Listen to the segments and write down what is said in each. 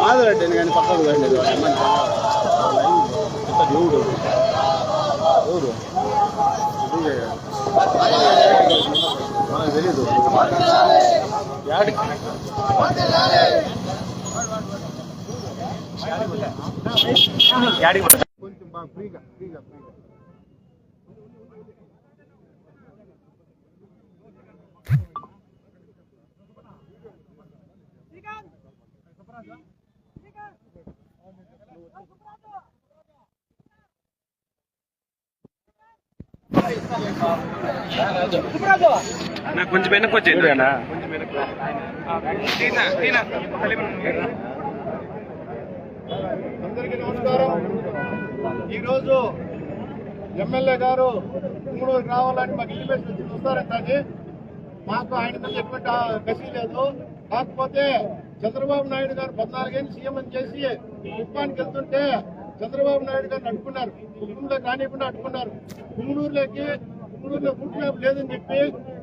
మాధవరెడ్డి కానీ పక్కకు వెళ్ళలేదు ఎవడు ఎవరు తెలీదు యాడికి కొంచెం బాగా ఫ్రీగా ఫ్రీగా ఫ్రీగా నాకు కొంచెం వెనక్కి వచ్చేది అందరికీ నమస్కారం. ఈరోజు ఎమ్మెల్యే గారు మూడోకి రావాలని మాకు ఇన్విటేషన్ వచ్చి చూస్తారని కానీ మాకు ఆయన ఎటువంటి గసి లేదు. కాకపోతే చంద్రబాబు నాయుడు గారు పద్నాలుగేళ్ళు సీఎం అని చేసి కుప్పానికి వెళ్తుంటే చంద్రబాబు నాయుడు గారిని అడ్డుకున్నారు. కుప్పంలో రానియకుండా అడ్డుకున్నారు. కుమ్మనూరులోకి కుమ్మనూరులో ఫుడ్ ల్యాబ్ లేదని చెప్పి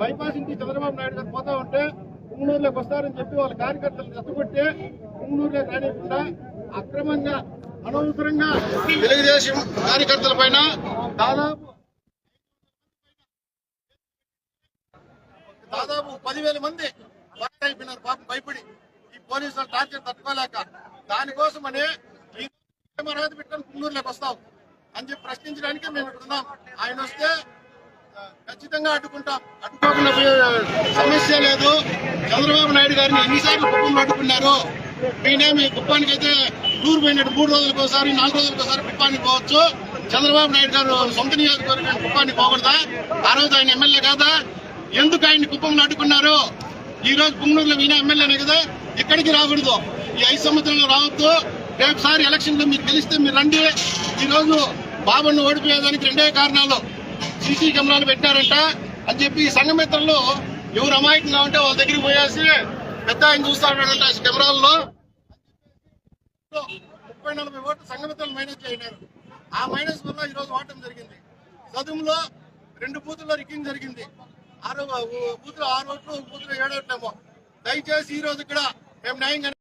బైపాస్ నుంచి చంద్రబాబు నాయుడు గారు పోతా ఉంటే కుమ్మనూరులోకి వస్తారని చెప్పి వాళ్ళ కార్యకర్తలు రెచ్చగొట్టి కుమ్మనూరులోకి కానివ్వకుండా అక్రమంగా అనవసరంగా తెలుగుదేశం కార్యకర్తల పైన దాదాపు దాదాపు పదివేల మంది బయట అయిపోయినారు పాపం భయపడి ఈ పోలీసులు టార్చర్ తట్టుకోలేక. దానికోసమని అర్హత పెట్టుకొని కుమ్మూరులోకి వస్తాం అని చెప్పి ప్రశ్నించడానికి మేము ఇక్కడ ఉన్నాం. ఆయన వస్తే ఖచ్చితంగా అడ్డుకుంటాం. అడ్డుకోకుండా సమస్య లేదు. చంద్రబాబు నాయుడు గారిని ఎన్నిసార్లు కుప్పం అడ్డుకున్నారు ఈయనేమి కుప్పానికి అయితే టూర్ పోయినట్టు మూడు రోజులకు ఒకసారి నాలుగు రోజులకు ఒకసారి కుప్పానికి పోవచ్చు. చంద్రబాబు నాయుడు గారు సొంత నియోజకవర్గం కుప్పానికి పోకూడదా? ఆ రోజు ఆయన ఎమ్మెల్యే కాదా? ఎందుకు ఆయన్ని కుప్పంలో అడ్డుకున్నారు? ఈ రోజు పుంగనూరులో ఈయన ఎమ్మెల్యేనే కదా? ఇక్కడికి రాకూడదు? ఈ ఐదు సంవత్సరాలు రావద్దు. రేపుసారి ఎలక్షన్లో మీరు గెలిస్తే మీరు రండి. ఈ రోజు బాబును ఓడిపోయేదానికి రెండే కారణాలు. సీసీ కెమెరాలు పెట్టారంట. అని చెప్పి సంఘమిత్రులు ఎవరు అమాయకంగా ఉంటే వాళ్ళ దగ్గరికి పోయేసి పెద్ద ఆయన చూస్తాడంట కెమెరాల్లో. ముప్పై నలభై ఓట్లు సంఘమిత్రులు మైనస్ అయినారు ఆ మైనస్ వల్ల ఈ రోజు ఓటం జరిగింది. చదువులో రెండు బూతుల్లో రికింగ్ జరిగింది. ఆరు బూతులు ఆరు ఓట్లు బూతులు బూతులో దయచేసి ఈ రోజు ఇక్కడ మేము న్యాయంగా